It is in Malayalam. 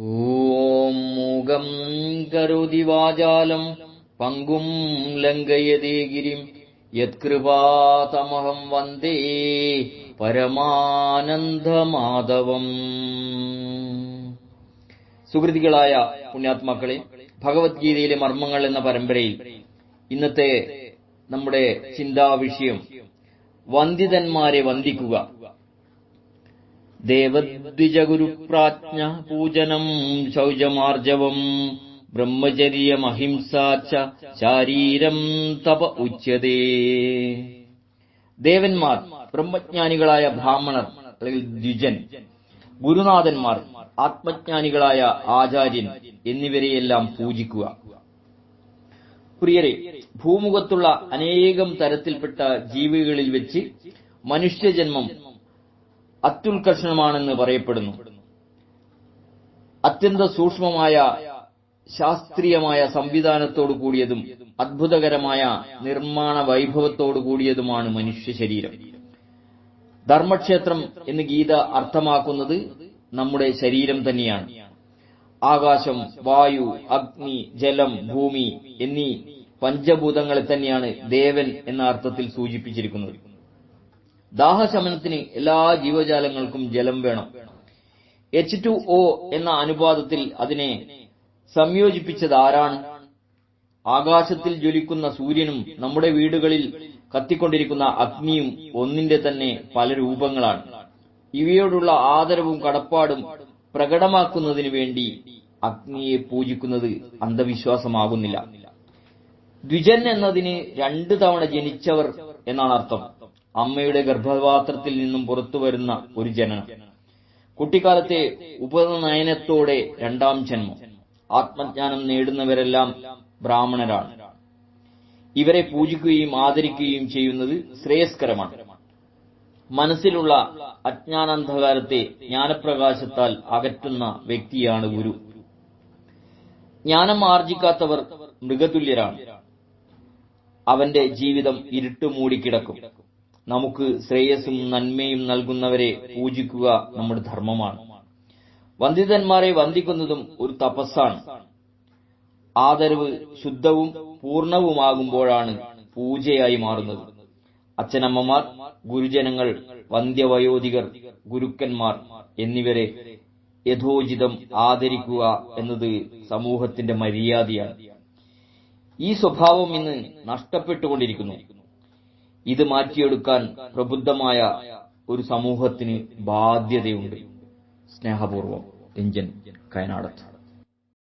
ഓം മൂകം കരുതി വാചാലം പങ്കും ലങ്കയതേ ഗിരിം. യത്കൃപാതമഹം വന്ദേ പരമാനന്ദമാധവം. സുഹൃതികളായ പുണ്യാത്മാക്കളെ ഭഗവത്ഗീതയിലെ മർമ്മങ്ങൾ എന്ന പരമ്പരയിൽ ഇന്നത്തെ നമ്മുടെ ചിന്താവിഷയം വന്ദിതന്മാരെ വന്ദിക്കുക. ദേവദ്വിജഗുരുപ്രാജ്ഞ പൂജനം ശൗചമാർജവം ബ്രഹ്മചര്യമഹിംസാച്ച ശാരീരം തപ ഉച്ചതേ ദേവന്മാർ ബ്രഹ്മജ്ഞാനികളായ ബ്രാഹ്മണർ അല്ലെങ്കിൽ ദ്വിജൻ ഗുരുനാഥന്മാർ ആത്മജ്ഞാനികളായ ആചാര്യൻ എന്നിവരെയെല്ലാം പൂജിക്കുക. പ്രിയരെ ഭൂമുഖത്തുള്ള അനേകം തരത്തിൽപ്പെട്ട ജീവികളിൽ വെച്ച് മനുഷ്യജന്മം അത്യുത്കർഷണമാണെന്ന് പറയപ്പെടുന്നു. അത്യന്ത സൂക്ഷ്മമായ ശാസ്ത്രീയമായ സംവിധാനത്തോടു കൂടിയതും അത്ഭുതകരമായ നിർമ്മാണ വൈഭവത്തോടു കൂടിയതുമാണ് മനുഷ്യ ശരീരം. ധർമ്മക്ഷേത്രം എന്ന് ഗീത അർത്ഥമാക്കുന്നത് നമ്മുടെ ശരീരം തന്നെയാണ്. ആകാശം വായു അഗ്നി ജലം ഭൂമി എന്നീ പഞ്ചഭൂതങ്ങളെ തന്നെയാണ് ദേവൻ എന്ന അർത്ഥത്തിൽ സൂചിപ്പിച്ചിരിക്കുന്നത്. ദാഹശമനത്തിന് എല്ലാ ജീവജാലങ്ങൾക്കും ജലം വേണം. എച്ച് ടു ഒ എന്ന അനുപാതത്തിൽ അതിനെ സംയോജിപ്പിച്ചത് ആരാണ്? ആകാശത്തിൽ ജ്വലിക്കുന്ന സൂര്യനും നമ്മുടെ വീടുകളിൽ കത്തിക്കൊണ്ടിരിക്കുന്ന അഗ്നിയും ഒന്നിന്റെ തന്നെ പല രൂപങ്ങളാണ്. ഇവയോടുള്ള ആദരവും കടപ്പാടും പ്രകടമാക്കുന്നതിന് വേണ്ടി അഗ്നിയെ പൂജിക്കുന്നത് അന്ധവിശ്വാസമാകുന്നില്ല. ദ്വിജൻ എന്നതിന് രണ്ടു തവണ ജനിച്ചവർ എന്നാണ് അർത്ഥം. അമ്മയുടെ ഗർഭപാത്രത്തിൽ നിന്നും പുറത്തു വരുന്ന ഒരു ജനനം. കുട്ടിക്കാലത്തെ ഉപനയനത്തോടെ രണ്ടാം ജന്മം. ആത്മജ്ഞാനം നേടുന്നവരെല്ലാം ബ്രാഹ്മണരാണ്. ഇവരെ പൂജിക്കുകയും ആദരിക്കുകയും ചെയ്യുന്നത് ശ്രേയസ്കരമാണ്. മനസ്സിലുള്ള അജ്ഞാനാന്ധകാരത്തെ ജ്ഞാനപ്രകാശത്താൽ അകറ്റുന്ന വ്യക്തിയാണ് ഗുരു. ജ്ഞാനം ആർജിക്കാത്തവർ മൃഗതുല്യരാണ്. അവന്റെ ജീവിതം ഇരുട്ട് മൂടിക്കിടക്കും നമുക്ക് ശ്രേയസ്സും നന്മയും നൽകുന്നവരെ പൂജിക്കുക നമ്മുടെ ധർമ്മമാണ്. വന്ദിതന്മാരെ വന്ദിക്കുന്നതും ഒരു തപസ്സാണ്. ആദരവ് ശുദ്ധവും പൂർണവുമാകുമ്പോഴാണ് പൂജയായി മാറുന്നത്. അച്ഛനമ്മമാർ ഗുരുജനങ്ങൾ വന്ധ്യവയോധികർ ഗുരുക്കന്മാർ എന്നിവരെ യഥോചിതം ആദരിക്കുക എന്നത് സമൂഹത്തിന്റെ മര്യാദയാണ്. ഈ സ്വഭാവം ഇന്ന് നഷ്ടപ്പെട്ടുകൊണ്ടിരിക്കുന്നു. ഇത് മാറ്റിയെടുക്കാൻ പ്രബുദ്ധമായ ഒരു സമൂഹത്തിന് ബാധ്യതയുണ്ട്. സ്നേഹപൂർവം രഞ്ജൻ കയനാടത്ത്